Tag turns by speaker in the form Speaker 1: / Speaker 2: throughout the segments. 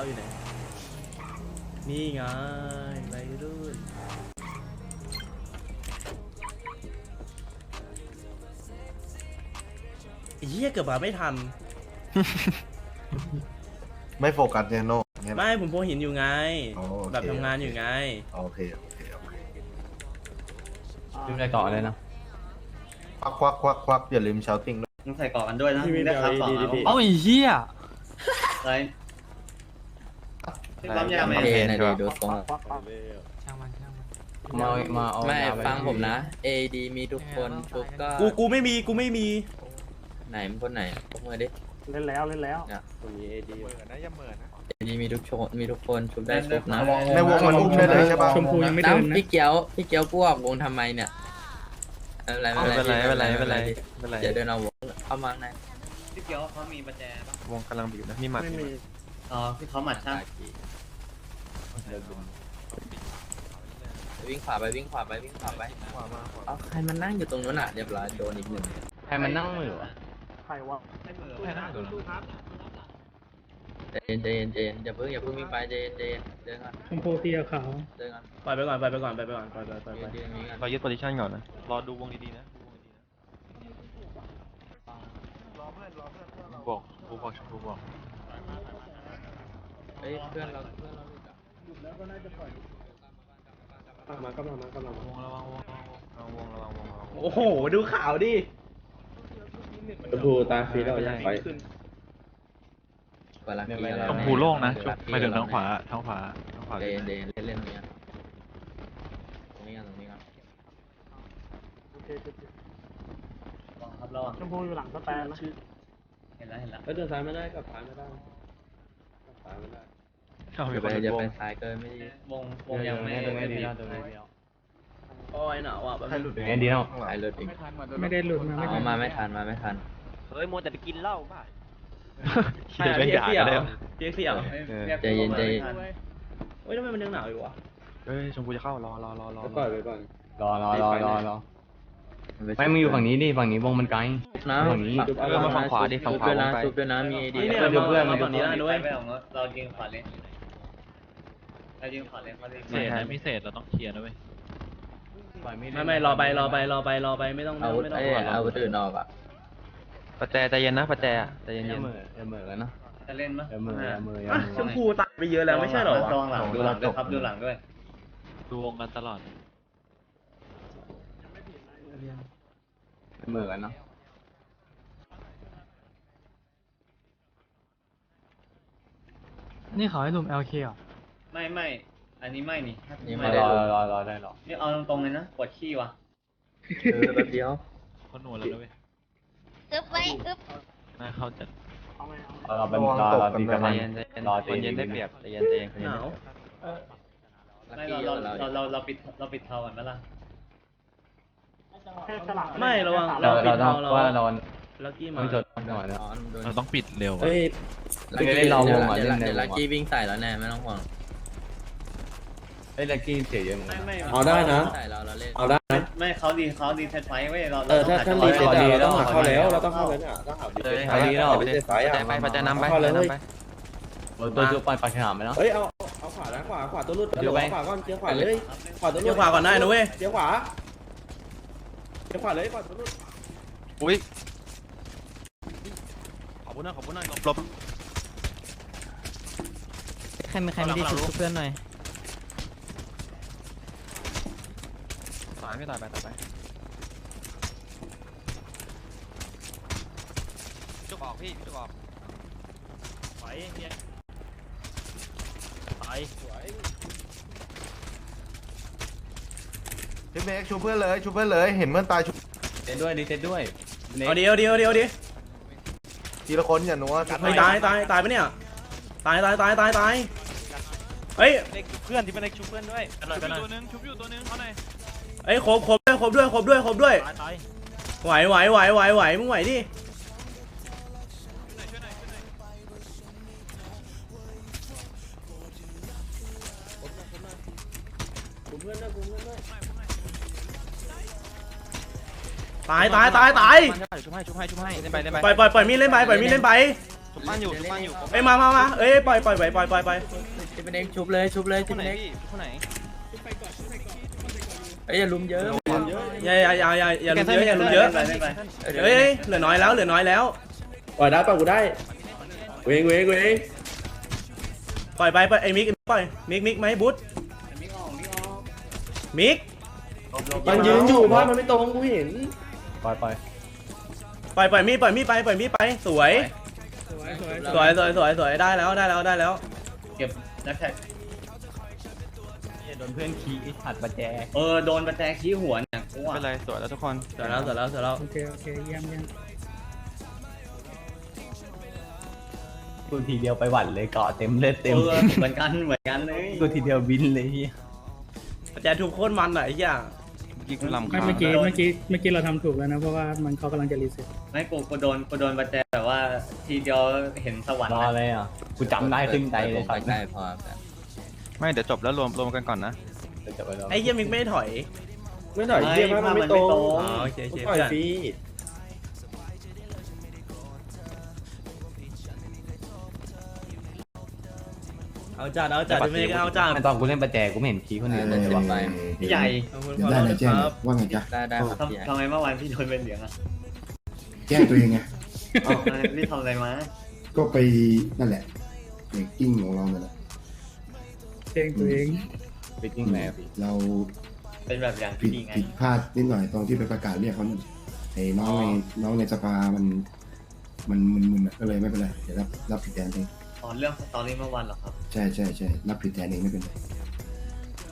Speaker 1: เราอยู่ไหน นี่ไงวัยรุ่นไอ้เหี้ยเกือบมาไม่ทัน
Speaker 2: ไม่โฟกัสเนี่ยโน่เนี่ย
Speaker 1: ไม่ผมโพหินอยู่ไง
Speaker 2: อ๋อโอเค
Speaker 1: แบบทำงานอยู่ไง
Speaker 2: โอเคโอเคโอเค
Speaker 3: ลืมอะไรต่อเลยนะ
Speaker 2: ควักควักควักควักอย่าลืมเชาติ้งด้วย
Speaker 4: ต้องใส่เกาะกันด้วยนะ
Speaker 1: พี่มี
Speaker 4: ได้ครับ
Speaker 1: เดี๋ยว
Speaker 4: สอง
Speaker 1: ดี
Speaker 4: แล้ว
Speaker 1: ดี
Speaker 3: เอ้าไอ้เหี้ย
Speaker 4: อะไรพี่ ปั๊มยาไหม
Speaker 5: เอ็นดีดูทรง
Speaker 3: มาเอามาเอา
Speaker 5: ไม่
Speaker 3: ยาป
Speaker 5: ฟังผมนะ AD มีทุกคนชุบก็
Speaker 1: กูกูไม่มีกูไม่มี
Speaker 5: ไหนมึงคนไหนพวกมือดิ
Speaker 6: เล่นแล้วเล่นแล้ว
Speaker 5: AD มีทุกชนมีทุกคนชุบได้ชุบนะ
Speaker 2: ในวงมันอุ้มได้เลยใช่ป่ะ
Speaker 6: ชมพูยังไม่เดิน
Speaker 5: น้ำ
Speaker 6: นะ
Speaker 5: พี่เกียวพี่เกียวกูออกวงทำไมเนี่ยไม่เป็นไรไม่เป็นไรไม่เป็นไรไม่เป็นไรเดี๋ยวเดินเอาวงเข้ามาใน
Speaker 4: พี่เกียวเขามีประแจปะ
Speaker 7: วงกำลังบีบนะมีหมัด
Speaker 6: ไม่มี
Speaker 4: อ๋อพี่เขาหมัดช่าง
Speaker 5: วิ่งขวาไปวิ่งขวาไปวิ่งขวาไปเอาใครมันนั่งอยู่ตรงนู้นอะเรียบร้อยโดนอีกหนึ่ง
Speaker 3: ใครมันนั่งมือวะ
Speaker 6: ใครวะ
Speaker 5: ใจเย็นใจเย็นใจเย็นอย่าเพิ่งอย่าเพิ่งวิ่งไปใจเย็นใจเย็นเดินก่อน
Speaker 6: ชมพูเตียขาว
Speaker 5: เดินก่อน
Speaker 1: ปล่อยไปก่อนปล่อยไปก่อนปล่อยไปก่อนปล่อยไปปล่อยไป
Speaker 5: ยืนยืนอย่างนี้ก่อน
Speaker 7: เรายึดโพซิชันก่อนนะรอดูวงดีๆนะบอกกูบอกกูบอก
Speaker 5: เฮ้ยเพื่อนเราเพื่อนเราหลุดอะ
Speaker 6: มากำลังมากำลัง
Speaker 7: วงระวังวงระวังวงระวังวงระวัง
Speaker 1: โอ้โห ดูข่าวดิ
Speaker 7: ชมพูตาฟีเราอยากไป
Speaker 5: เปิดลักกี้
Speaker 7: ชมพูโล่งนะไม่ถึงทางขวาทางขวาทางขวา
Speaker 5: เดนเดนเล่นเล่นตรงนี้ก่อนตรงนี้กันตรงนี้กัน
Speaker 6: โอเคโอเค
Speaker 4: ระวังครับระวัง
Speaker 6: ชมพูอยู่หลังสแตนนะ
Speaker 4: เห็นแล้วเห็นแล้ว
Speaker 1: เดินซ้ายไม่ได้กับซ้ายไม่ได้ กับซ้ายไม่ได้
Speaker 7: ชอบ
Speaker 5: อ
Speaker 7: มี
Speaker 5: ย่า
Speaker 7: ค
Speaker 5: ไป
Speaker 7: น
Speaker 5: อย่า
Speaker 7: ว
Speaker 5: ไป
Speaker 7: ง
Speaker 5: ซ้ายเกินไม่ดี
Speaker 4: วงวงยังไม่
Speaker 3: ตรงนี้
Speaker 4: ไม่
Speaker 3: ดี
Speaker 4: บีบ
Speaker 3: แล้วตรงนี้ดีแล้ว
Speaker 1: โอ้ยหนาวอะแบบ
Speaker 2: ใครหลุด
Speaker 3: ตรงนี้ดีแล้ว
Speaker 2: ข้างหลัง
Speaker 5: ซ้ายเลือดอีก
Speaker 6: ไม่ได้หลุดมาไม่
Speaker 5: อ๋อมาไม่ทันมาไม่ทัน
Speaker 7: เฮ้ยมัวแต่ไปกินเหล้าป่ะ
Speaker 1: ใช่
Speaker 7: เดี๋ยว
Speaker 1: พี่
Speaker 7: เป็น
Speaker 1: เอ็
Speaker 7: ด่าก
Speaker 1: ซี่
Speaker 7: กัน
Speaker 1: เหร
Speaker 7: ได้
Speaker 1: อพี่เอ็กซี่เหรอ
Speaker 7: เออ
Speaker 4: รีก
Speaker 5: ใจเย็นใจเย็น
Speaker 4: ไม่ทั
Speaker 1: เฮ้ยทำไมมันยังหนาวอยู่วะ
Speaker 7: เฮ้ยชมพูจะเข้ารอรอรอรอ
Speaker 1: ปล่อยไปก่อน
Speaker 3: รอรอรอรอรอ ไม่มึงอยู่ฝั่งนี้ดิฝั่งนี้วงมันไกล
Speaker 5: นะ
Speaker 3: ฝั่งนี้
Speaker 7: เออมาฝั่งขวาดิฝั่งขวา
Speaker 5: ด้วย
Speaker 7: ว
Speaker 5: นะ
Speaker 7: งไป
Speaker 5: ซุปด้วยนะมีดี
Speaker 1: นี่เนี่ย
Speaker 3: เดี๋ยวเพื่อน
Speaker 1: มา
Speaker 3: เดี๋ยว
Speaker 1: ฝั่งนี้ได้ด้วย
Speaker 4: ไปของเรายิงขวาเลยเรายิงขวาเลยเขาเลย
Speaker 7: เศษนะพิเศษเราต้องเคลียร์นะเว้ย
Speaker 1: ไม่ไม่รอไปรอไปรอไปรอไปไม่ต้องไม่
Speaker 5: เอา
Speaker 1: ต้องไม่ต้อง
Speaker 5: ไอ้เอาตื่นออกอะ
Speaker 7: ประแจใจเย็นนะประแจใจเย็น
Speaker 3: อย่า
Speaker 7: เย็น
Speaker 3: เหม่ออย่าเหม่อแล้วนะ
Speaker 4: จะเล่นมั้ย
Speaker 3: อย่าเหม่ออย่าเหม่ออย่า
Speaker 1: อะ
Speaker 3: เห
Speaker 1: ช
Speaker 3: ม่อ
Speaker 1: มพูตายไปเยอะแล้วไม่ใช่เหรอวะ
Speaker 4: ระวังหลังดูหลังด้วยครับดูหลังด้วย
Speaker 7: ดูวงกันตลอด
Speaker 3: อย่า เหม่อกันเนาะ
Speaker 6: นี่เขาให้ลุม LK เหรอ
Speaker 4: ไม่ไม่ อันนี้ไม่นี่
Speaker 5: นี่
Speaker 3: ร
Speaker 5: ไม่
Speaker 3: อ
Speaker 5: ได้
Speaker 3: รอรอรอได้หรอ
Speaker 4: นี่เอาตรงๆเลยนะปวดขี้ว่ะ
Speaker 5: เออแป๊บเดียว
Speaker 7: คนหนูแล้วนะเว้ย
Speaker 8: อึบไว้อึบ
Speaker 7: น่าเข้าจัด
Speaker 6: เอาไงเอา
Speaker 3: รอเป็นรอรอตีกัน
Speaker 7: ใจ
Speaker 3: มัน
Speaker 7: เย็นใจเย็น
Speaker 3: รอ
Speaker 7: ค
Speaker 3: ตี
Speaker 7: นเย็นได้เปรียบใจเย็นใจเย็นคนเย็น
Speaker 1: หนาว
Speaker 5: ลัก
Speaker 4: ไม่
Speaker 5: กี้
Speaker 4: เรา
Speaker 5: เรา
Speaker 4: เราเราเราปิดเราปิดเทากันไหมล่ะ
Speaker 6: แค่ฉลาด
Speaker 1: ไม่ระวัง
Speaker 3: เราเราต้องว่าเรา
Speaker 1: ลักกี้มา
Speaker 3: ต้องจดก่อนนะ
Speaker 5: อ๋อโดน
Speaker 7: เราต้องปิดเร็วอะ
Speaker 5: ลักกี้
Speaker 3: เล่นรอวงอะ
Speaker 5: เดี๋ยว
Speaker 3: เล่นใน
Speaker 5: เดี๋ยว
Speaker 3: วงอะ
Speaker 5: ลักกี้วิ่งใส่แล้วแน่ไม่ต้องห่วง
Speaker 3: ไอ้ลักกี้เสียเยอะเหมือน
Speaker 4: ไม่
Speaker 3: กัน
Speaker 4: ไม่
Speaker 9: เอาได้นะ
Speaker 5: ใส่เราเราเล่น
Speaker 9: เอาได้นะ
Speaker 4: ไม่เขาดีเขาดีเซตไฟเว้ยเรา
Speaker 9: เออถ้าถ้า
Speaker 4: เรา
Speaker 9: รีเซ็ต
Speaker 3: ขอดี
Speaker 9: อะเราต้อง
Speaker 3: ขอ
Speaker 9: หาเข้า
Speaker 3: ดี
Speaker 9: แล้วเราต้องเข้าแล้วเนี่ยต้องหาดี
Speaker 7: เอ
Speaker 9: เซ็
Speaker 7: อ
Speaker 9: ต
Speaker 3: ไปดีแล้ว
Speaker 9: ดีเซ็ตสายอะ
Speaker 7: ไปประแจนำไป
Speaker 9: เข้า
Speaker 7: ประ
Speaker 9: เล
Speaker 7: แจ
Speaker 9: ย
Speaker 7: นำไป
Speaker 3: ตัวจุดปันปากฉลามไปเนาะ
Speaker 9: เฮ้ยเอาเอาขวานะขวาขวาตัวรุด
Speaker 3: เดี๋ยวไป
Speaker 9: ขวาก่อนเจียงขวาเลยขวาตัวรุด
Speaker 1: เดี๋ยวขวาก่อนได้นะเว้ย
Speaker 9: เจียงขวา เจียงขวาเลยขวาตัวรุด
Speaker 7: อุ้ยขอบคุณนะขอบคุณนะหลบ
Speaker 5: ใครมีใครไม่ได้ชุบเพื่อนหน่อย
Speaker 7: ตายไม่ตายไปตายไปจุกออกพี่จุกออก
Speaker 1: ไปเนี่ยไป
Speaker 2: พี่เมฆชูเพื่อนเลยชูเพื่อนเลย เห็นเพื่อนตายชู
Speaker 3: เซตด้วยดีเซตด้วย
Speaker 1: เอาดีเอาดีเอาดีเอาดี
Speaker 2: ทีละคนอย่านัวชู
Speaker 1: เฮ้ยตายตายตายปะเนี่ยตายตายตายตายตายเฮ้ย
Speaker 7: เล็กเพื่อนที่เป็นเล็กชุบเพื่อนด้วยชุบอยู่ตัวนึงชุบอยู่ตัวนึงเขาหน่อย
Speaker 1: เฮ้ยครบครบด้วยครบด้วยครบด้วยครบด้วย
Speaker 7: ตายตาย
Speaker 1: ไหวไหวไหวไหวไหวมึงไหวดิ
Speaker 7: ช่วยหน่อยช่วยหน่อ
Speaker 1: ตายตายตายตาย
Speaker 7: ชุบให้ชุบให้ชุบให้เล่นไปเล่นไป
Speaker 1: ปล่อยปล่อยปล่อยมีดเล่นไปปล่อยมีดเล่นไป
Speaker 5: ชุบบ้านอยู่ชุบบ้านอยู่
Speaker 1: เอ้ยมามามาเอ้ยปล่อยปล่อยไปปล่อยปล่อยไป
Speaker 5: ที่เป็นเด็กชุบเลยชุบเลยที่เป็นเด็ก
Speaker 7: คนไหน
Speaker 5: เอ้ยอย่าลุมเยอะ
Speaker 1: อย่าอย่าอย่าอย่าอย่าลุมเยอะอย่าลุมเยอะ
Speaker 4: ไม่ไป
Speaker 1: เอ้ยเหลือน้อยแล้วเหลือน้อยแล้ว
Speaker 9: ปล่อยได้ปล่อยกูได้เวงเวงเวง
Speaker 1: ปล่อยไปปล่อยไอ้มิกปล่อยมิกมิกไหมบุ๊ทมิก
Speaker 9: มันยืนอยู่เพราะมันไม่ตรงกูเห็น
Speaker 3: ปล่อยปล่อย
Speaker 1: ปล่อยปล่อยมีดปล่อยมีดไปปล่อยมีดไปสวย
Speaker 6: สวยสวย
Speaker 1: สวยสวยสวยสวยได้แล้วได้แล้วได้แล้ว
Speaker 4: เก็บนักแท็ก
Speaker 3: โดนเพื่อนขี่หัดประแจ
Speaker 4: เออโดนประแจขี้หัวเนี่ยกูว่า
Speaker 3: เป็นไรสวยแล้วทุกคน
Speaker 1: สวยแล้วสวยแล้วสวยแล้ว
Speaker 6: โอเคโอเคเยี่ยมเยี่ยม
Speaker 3: กูทีเดียวไปหวั่นเลยเกาะเต็มเลือดเต็ม
Speaker 4: เออเหมือนกันเหมือนกันเลย
Speaker 3: กูทีเดียวบินเลยเฮีย
Speaker 1: ประแจทุกโคตรมันอะไอ้เหี้ย
Speaker 3: กี่กูลำ
Speaker 6: ไม่เมื่อกี้เมื่อกี้เมื่อกี้เราทำถูกแล้วนะเพราะว่ามันเขากำลังจะรีเซ็ต
Speaker 4: ไม่กูกูโดนกูโดนประแจแบบว่าทีเดียวเห็นสวรรค์
Speaker 3: รอ
Speaker 4: นะ
Speaker 3: เลยอะกูจำได้ขึ้นใจเลย
Speaker 5: ไป
Speaker 3: ตอน
Speaker 5: ใกล้
Speaker 3: นี้
Speaker 5: พอแบบ
Speaker 3: ไม่เดี๋ยวจบแล้วรวมรวมกันก่อนนะเดี๋ยวจบไปแล้ว
Speaker 1: ไอ้เหี้ยมิกไม่ถอย
Speaker 9: ไม่หน่อยเยี่ยมมันไม่ตรง
Speaker 1: อ๋อโอเคโอเค
Speaker 9: ปล่อยฟรี
Speaker 1: เอาจัดเอาจัดไม่ได้เอาจัด
Speaker 3: ตอนกูเล่นประแจกูไม่เห็นขี่คนอื่นเลยจะบอกไป
Speaker 4: พี่ใหญ่
Speaker 1: ขอบคุณ
Speaker 10: เดี๋ยวได้เลยแจ้ง
Speaker 1: ครับ
Speaker 10: ว่าไงจ๊ะ
Speaker 5: ได้ได้ครับพี่
Speaker 4: ทำทำไมเมื่อวานพี่โดนเป็นเหลืองอะ
Speaker 10: แจ้งตัวเองไง
Speaker 4: เอ้าพี่ทำอะไรมา
Speaker 10: ก็ไปนั่นแหละเบรกกิ้งของเราเนี่ยแหละ
Speaker 6: เองตัวเอง
Speaker 3: ไปจริงไหนพี่
Speaker 10: เรา
Speaker 4: เป็นแบบอย่าง
Speaker 10: ผิ
Speaker 4: ที่
Speaker 10: ด
Speaker 4: ดีไง
Speaker 10: ผิดพลาดนิดหน่อยตรงที่ไปประกาศเรียกเขานั่นไอ้น้องในน้องในสภามัน มันมึนๆอะก็เลยไม่เป็นไรเดี๋ยวรับรับผิดแทนเอง
Speaker 4: อ๋อเรื่องสตอรี่เมื่อวานเหรอครับ
Speaker 10: ใช่ใช่ใช่รับผิดแทนเองไม่เป็นไร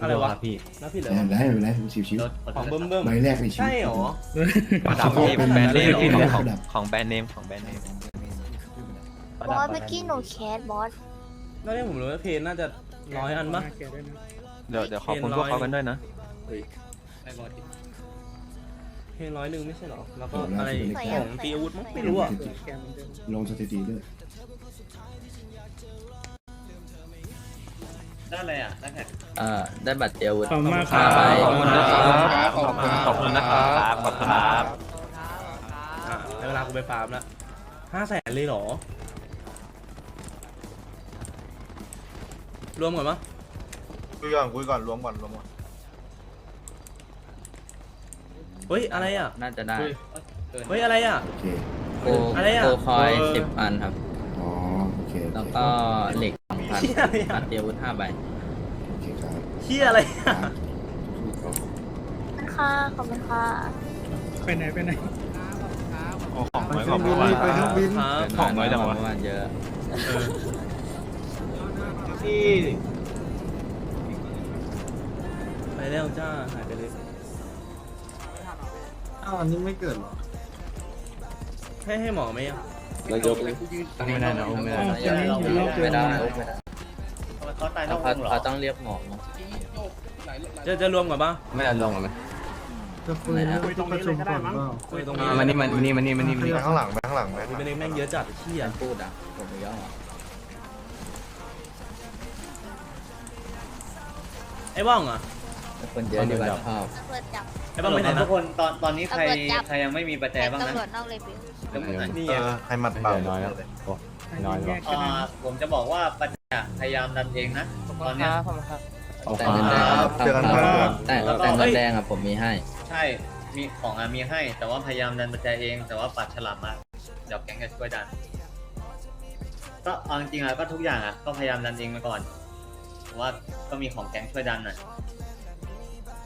Speaker 1: อะไรวะ
Speaker 3: พี่
Speaker 1: นับผิดเหรอ
Speaker 10: ไม่เป็นไรไม่เป็นไรชิว
Speaker 4: โดนขอ
Speaker 1: ของ
Speaker 4: โท
Speaker 1: เบิ่
Speaker 4: ษ
Speaker 1: ม
Speaker 4: ครับ
Speaker 1: เบิ่ม
Speaker 10: ๆ ใบแรกในชีวิต
Speaker 1: ใช่เหรอ
Speaker 3: ประดับ
Speaker 10: เขาเป็น
Speaker 1: แบรนด์เนม
Speaker 10: ที่
Speaker 3: ของ
Speaker 10: ประดับ
Speaker 3: ของแบรนด์เนมของแบรนด์เนม
Speaker 8: บอสเมื่อกี้หนูแคสบอส
Speaker 1: แล้วนี่ผมรู้ว่าเพนน่าจะร้อยอันปะา
Speaker 6: เกลียดด้วยนะ
Speaker 3: เดี๋ยวเดี๋ยวขอบคุณพวกเขากันด้วยนะ
Speaker 4: ไม่บอกดิ
Speaker 1: เพนร้อยหนึ่งไม่ใช่เหรอ แล้วก็อะไรของตีอาวุธมั้งไม่รู้อะ
Speaker 6: แกมเหมือนเดิม
Speaker 10: ลงสถิติด้วย
Speaker 4: ได้อะไรอะนักแท็ก
Speaker 5: เอ่อได้บัตรเดียววุฒิ
Speaker 6: ขอบคุณมากค
Speaker 5: ห้า
Speaker 6: รับ
Speaker 5: ใบ
Speaker 3: ขอบคุณนะครับ
Speaker 1: ขอบคุณ
Speaker 3: ขอบคุณนะครับขอบคุณครับ
Speaker 1: อะได้เวลากูไปฟาร์มแล้วห้าแสนเลยเหรอ รวมก่อนปะ
Speaker 2: คุยก่อนคุยก่อนรวมก่อนรวมก่อน
Speaker 1: เฮ้ย อะไรอะ
Speaker 5: น่าจะได้
Speaker 4: เกิน
Speaker 1: เฮ้ย อะไรอะ
Speaker 10: โอเค
Speaker 5: โก
Speaker 1: อะไรอะ
Speaker 5: โกคอย
Speaker 1: เออ
Speaker 5: สิบอันครับ
Speaker 10: อ๋อ โอเคโอ
Speaker 5: แล้ว
Speaker 10: เค
Speaker 5: ก็เหล็ก สองพัน
Speaker 1: เชี่ยอะไรอะ
Speaker 5: บัตรเดียววุฒิห้าใบ
Speaker 10: โอเคครับ
Speaker 1: เชี่ยอะไรอะ
Speaker 10: ครับ
Speaker 8: ขอบคุณค่ะขอบคุณค่ะ
Speaker 6: ไปไหนไปไหน
Speaker 3: ของน้อยกว่าเมื่อวาน
Speaker 1: ครับ
Speaker 3: ของน้อยจังวะ
Speaker 5: เมื่อวานเยอะ
Speaker 1: ไปแล้วจ้าหายไปเลย
Speaker 2: อ้าวอันนี้ไม่เกิดหรอ
Speaker 1: ให้ให้หมอไหมอะ
Speaker 9: นายก
Speaker 3: ไม่ได้นะ ไม่ได้
Speaker 6: อ๋อคนนี้อยู่นอกเกิ
Speaker 5: ไม่
Speaker 6: น
Speaker 5: ได้
Speaker 4: เขาตายน
Speaker 5: เขา
Speaker 4: อกว
Speaker 5: เขา
Speaker 4: งเหรอ
Speaker 5: เขาต้องเรียกหมอมา
Speaker 1: จะจะรวมกันปะ
Speaker 3: ไม่ได้ลงกันไหม
Speaker 6: ไหนอะคุยตรงนี้เลยก็ได้มั้ง
Speaker 1: คุยตรงนี้
Speaker 3: มานี่มานี่มานี่มานี่มานี่
Speaker 2: ไปข้างหลังไปข้างหลังไปข้างหลัง
Speaker 1: เป็นแม่งเยอะจัดเชี่ย
Speaker 5: พูดอะผมไม่ยอมอะ
Speaker 1: ไอ้บ้องอะ
Speaker 5: คนเยอะดีกว่าชอบ
Speaker 8: ตำรวจจับ
Speaker 1: ไอ้บ้องไปไหน
Speaker 4: ทุ
Speaker 1: นะ
Speaker 4: กคนตอนตอนนี้ใคร
Speaker 8: ตำรวจจับ
Speaker 4: ใครยังไม่มีประแจบ้างนะ
Speaker 8: ตำรวจนอกเลยบิว
Speaker 4: ยกมือหน่อย
Speaker 1: นี่
Speaker 2: เอ
Speaker 1: อะ
Speaker 2: อให้มัด
Speaker 3: ไม่
Speaker 2: เปล่า
Speaker 3: ได้น้อยแล้วโอ้น้อย
Speaker 6: แย
Speaker 3: แล้ว
Speaker 6: กกัน
Speaker 4: อ่า
Speaker 6: นะ
Speaker 4: ผมจะบอกว่าประแจพยายามดันเองนะตอนเนี้ย
Speaker 5: แต่เงินแดงครับ
Speaker 2: เจอกันครับ
Speaker 5: แต่แต่เงินแดงอะผมมีให้
Speaker 4: ใช่ มีของอามีให้ แต่ว่าพยายามดันประแจเอง แต่ว่าปัดฉลามมาเดี๋ยวแก๊งจะช่วยดัน ก็เอาจริงๆอะก็ทุกอย่างอะก็พยายามดันเองมาก่อนเพราะว่าก็มีของแก๊งช่วยดันหน่อย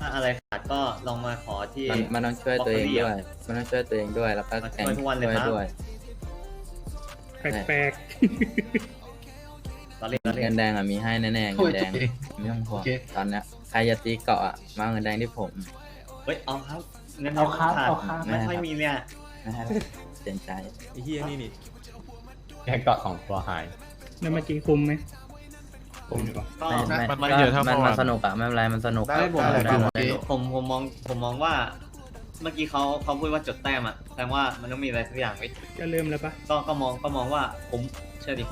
Speaker 4: ถ้าอะไรขาดก็ลองมาขอที่
Speaker 5: มันมันต้องช่วยตัวเองด้วย มันต้องช่วยตัวเองด้วย แล้วก็
Speaker 4: มาช่วย
Speaker 5: แข่ง
Speaker 4: ทุกวันเลย
Speaker 5: ช่วย
Speaker 4: ครับ
Speaker 5: ด้วย
Speaker 6: แปลก
Speaker 4: เราเล่นเราเล่
Speaker 5: เงิ
Speaker 4: น
Speaker 5: นแดงอะมีให้แน่ๆเงินแดงไม่ต้องห่วงตอนเนี้ยใครจะตีเกาะอะมาเอาเงินแดงที่ผม
Speaker 4: เฮ้ยเอาครับเงินเอาขาดไม่ค่อยมีเนี่ย
Speaker 5: นะฮะเสียใจ
Speaker 1: ไอ้เฮียนี่นี่
Speaker 3: แค่เกาะของตัวหาย
Speaker 6: ๆแล้วเมื่อกี้คุมไหม
Speaker 4: ก็
Speaker 5: ไม่ไม่
Speaker 3: มันเยอะเท่า
Speaker 5: มัน
Speaker 3: เมื่อวาน
Speaker 5: มันสนุกอะไม่เป็นไรมันสนุก
Speaker 2: ได้
Speaker 5: อะ
Speaker 2: ผม
Speaker 5: ได้ได้ได้
Speaker 4: ผมผมมองผมมองว่า เมื่อกี้เขาเขาพูดว่าจดแต้มอะแสดงว่ามันต้องมีอะไรสักอย่างไว้
Speaker 6: จะเริ่มแล้วปะ
Speaker 4: ก็ก็มองก็มองว่าผมเชื่อดิ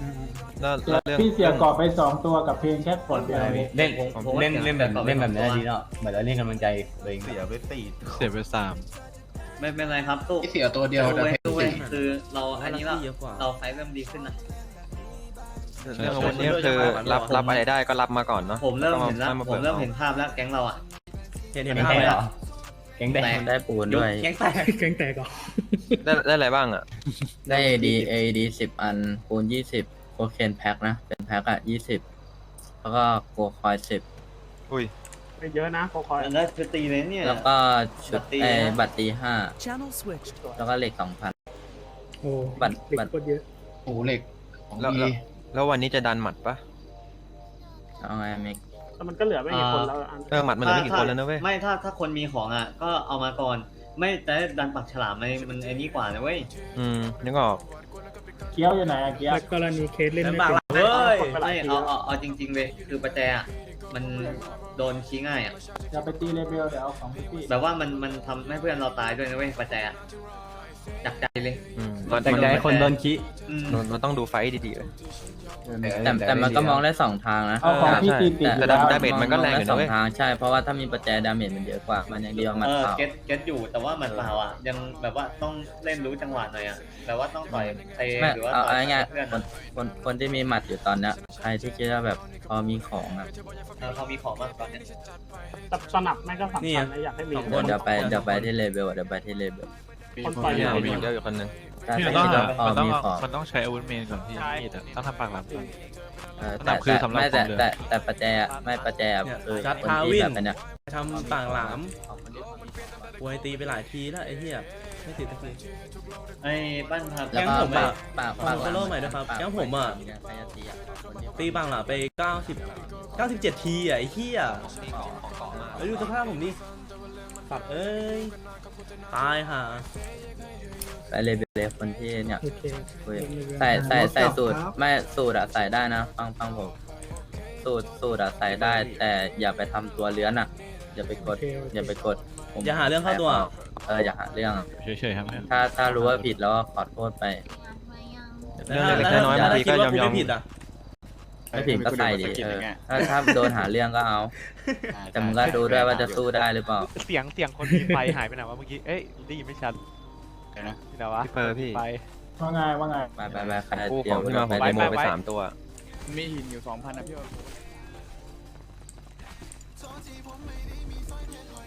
Speaker 6: อ่า
Speaker 3: แล้วเรื่อง
Speaker 6: พี่เสียกรอบไปสองตัวกับเพลงแค่ขวดเดียว
Speaker 3: เล่นเล่นเล่นแบบเล่นแบบนี้ดีเนาะเหมือนเราเล่นกำลังใจตัวเอง
Speaker 2: เสียไปสี่
Speaker 3: เสียไปสาม
Speaker 4: ไม่เป็นไรครับตู้
Speaker 9: เสียตัวเดียว
Speaker 4: สู้เว้ยสู้เว้ย
Speaker 1: น
Speaker 4: คือเราอันนี้เรา
Speaker 1: เยอะกว่า
Speaker 4: เราไฟเริ่มดีขึ้นนะ
Speaker 7: เรื่องอาวุธนี่คือรับรับอะไรได้ก็รับมาก่อนเนาะ
Speaker 4: ผมเริ่มเห็นแล้ว
Speaker 7: ค่อยา
Speaker 4: ผมเริ่ม
Speaker 7: ปิด
Speaker 4: เห็นภาพแล้วแก๊งเราอะ
Speaker 1: เห็นเห็น
Speaker 4: แก๊ง
Speaker 1: ภาพ
Speaker 4: แต
Speaker 1: ไหม
Speaker 4: ก
Speaker 1: อะ
Speaker 7: แก๊งแดง
Speaker 5: ได้ปูนด้วย
Speaker 1: แก๊งแตก
Speaker 6: แกงแตกเหรอ
Speaker 7: ได้ได้อะไรบ้างอะ
Speaker 5: ได้ AD AD สิบอันปูนยี่สิบโคเคนแพ็คนะเป็นแพ็คอะยี่สิบแล้วก็โกคอยสิบ
Speaker 7: อุ้ย
Speaker 11: ไม่เยอะนะคอย
Speaker 4: แล้วคือตีเลยเนี่ย
Speaker 5: แล้วก็ชุด
Speaker 4: บัตรตี
Speaker 5: เออ
Speaker 4: นะ
Speaker 5: บัตรตีห้าแล้วก็เหล็กสองพัน
Speaker 6: โอ้
Speaker 5: บัตร
Speaker 6: เด็ก
Speaker 5: บัตร
Speaker 6: โคตรเยอะ
Speaker 4: โอ้เหล็กของ
Speaker 7: แล้ว
Speaker 4: ดี
Speaker 7: แล้วแล้ววันนี้จะดันหมัดปะ
Speaker 5: เอาไงเมก
Speaker 11: แต่มันก็เหลือไม่กี่คนแล้วอัน
Speaker 7: เออหมัดมันเหลือไม่กี่คนแล้วนะเว้ย
Speaker 4: ไม่ถ้าถ้าคนมีของอะ ก็เอามาก่อน ไม่แต่ดันปักฉลามมันมันไอ้นี่กว่านะเว้ย
Speaker 7: อืมนึกออก
Speaker 11: เกี้ยวอยู่ไหนอะเกี้ยว
Speaker 6: แล้วกรณีเคสเล่น
Speaker 1: เล่น
Speaker 6: ไม่
Speaker 1: บาง
Speaker 6: เป็น
Speaker 1: หลังเฮ้ย
Speaker 4: ไม่เอาเอาเอาจริงๆเลยคือประแจอะมันโดนชี้ง่ายอะ
Speaker 11: อย่าไปตีเลเบลเดี๋ยวเอาของพี่
Speaker 4: แบบว่ามันมันทำให้เพื่อนเราตายด้วยนะเว้ยประแจอะ จากใจเลย
Speaker 7: อืม
Speaker 4: มัน
Speaker 7: มัน
Speaker 4: แต่ใจคนโดนขี้อืม
Speaker 7: มันมันต้องดูไฟต์ดีๆเลย
Speaker 5: แต่แต่มันก็มองได้สองทางนะ
Speaker 11: เอาของพี่ตีติด
Speaker 7: แต่
Speaker 11: อยู่แล้ว
Speaker 7: ดาเมจมันก็แรงอยู่
Speaker 5: ส
Speaker 7: นะ
Speaker 5: อง
Speaker 7: เว้ย
Speaker 5: ทางใช่เพราะว่าถ้ามีประแจดาเมจมันเยอะกว่ามันยังดีกว่ามัน
Speaker 4: เออ
Speaker 5: เปล่า
Speaker 4: เก็ตเก็ตอยู่แต่ว่ามันเปล่าอะยังแบบว่าต้องเล่นรู้จังหวะหน่อยอะแบบว่าต้องต่อยเตะ
Speaker 5: ไม่
Speaker 4: หรือว่า
Speaker 5: เอา
Speaker 4: ต่อย
Speaker 5: เอาง่ายๆ
Speaker 4: เพื่อน
Speaker 5: คนคนคนที่มีหมัดอยู่ตอนเนี้ยใครที่คิดว่าแบบพอมีของอะ
Speaker 4: เออเขามีของมากตอนเนี้ย
Speaker 11: ตับสนับแม่งก็สำคัญนะอยากให้มี
Speaker 5: เดี๋ยวเดี๋ยวไปเดี๋ยวไปที่เลเวลเดี๋ยวไปที่เลเวล
Speaker 11: คนต่อย
Speaker 7: เดี๋ยว
Speaker 11: ใหญ่
Speaker 7: มีเยอะอยู่คนหนึง
Speaker 5: ถ้า
Speaker 12: พี่
Speaker 5: ถ้า
Speaker 12: มันต้อง
Speaker 5: คิดว่าพอ
Speaker 12: มันต้อง
Speaker 5: มีของ
Speaker 12: มันต้องใช้อาวุธเมนก่อนพี่มีดอะต้องทำปากหลังก่อน
Speaker 5: เออ
Speaker 12: สำหรั
Speaker 5: แต่
Speaker 12: บคือ
Speaker 5: แต่
Speaker 12: สำหรับ
Speaker 5: ไม่แต่
Speaker 12: ผมเลย
Speaker 5: แต่แต่ประแจอะไม่ประแจอะ
Speaker 1: เนี่ย
Speaker 5: คือ
Speaker 1: จัด
Speaker 5: คน
Speaker 1: ทาวิ
Speaker 5: ที่
Speaker 1: น
Speaker 5: แบบเป็นเนี่ย
Speaker 1: ทำปากหลามปวยตีไปหลายทีแล้วไอ้เหี้ยไม่ติดตะกี้
Speaker 4: ไอ้ปั้นครับ
Speaker 5: แล้วก็
Speaker 1: แก๊งผมอะ
Speaker 5: ปาก
Speaker 1: ขอ
Speaker 5: ปาก
Speaker 1: follow ใหม่ด้วยครับ
Speaker 5: ปาก
Speaker 1: แก๊งผมอะ
Speaker 5: ใครจะตีอะคนที่
Speaker 1: ตีปากหลามไป90 97 ทีอะไอ้เหี้ยแล้วดูสภาพผมดิ ปับเอ้ยตายห่า
Speaker 5: ไปเลเวลเลยคนที่เนี่ย
Speaker 6: โอเค
Speaker 5: คุย
Speaker 6: เล่นเลย
Speaker 5: ใส่ใส่ใส่สูตรไม่สูตรอะใส่ได้นะ ฟังฟังผมสูตรสูตรอะใส่ได้ แต่อย่าไปทำตัวเลื้อนอะอย่าไปกด อย่าไปกดผม
Speaker 1: อย่าหาเรื่องเข้าตัว
Speaker 5: เอออย่าหาเรื่องอะ
Speaker 12: เฉยๆครับเพื่อน
Speaker 5: ถ้าถ้ารู้ว่าผิดแล้วก็ขอโทษไป
Speaker 7: เรื่องเล็กๆน้อยๆบางทีก็ยอมยอม
Speaker 1: ไม่ผิดอะ
Speaker 5: ไม่ผิดก็ใส่ดิเออถ้าถ้าโดนหาเรื่องก็เอา แต่มึงก็ดูด้วยว่าจะสู้ได้หรือเปล่า
Speaker 12: เสียงเสียงคนมีไฟหายไปไหนวะเมื่อกี้ เอ้ยได้ยินไม่ชัดที่ไหนวะ
Speaker 7: พี่เปอร์พี่
Speaker 12: ไฟ
Speaker 11: ว่าไงว่าไง
Speaker 5: ไปไปไปใคร
Speaker 7: คู่
Speaker 5: เตรี
Speaker 7: ข
Speaker 5: ย
Speaker 7: อ
Speaker 5: ม
Speaker 7: งที่มาผม
Speaker 5: ไป
Speaker 7: เดโมไป
Speaker 12: ไป
Speaker 7: สามตัว
Speaker 12: มีหินอยู่สองพันนะพี่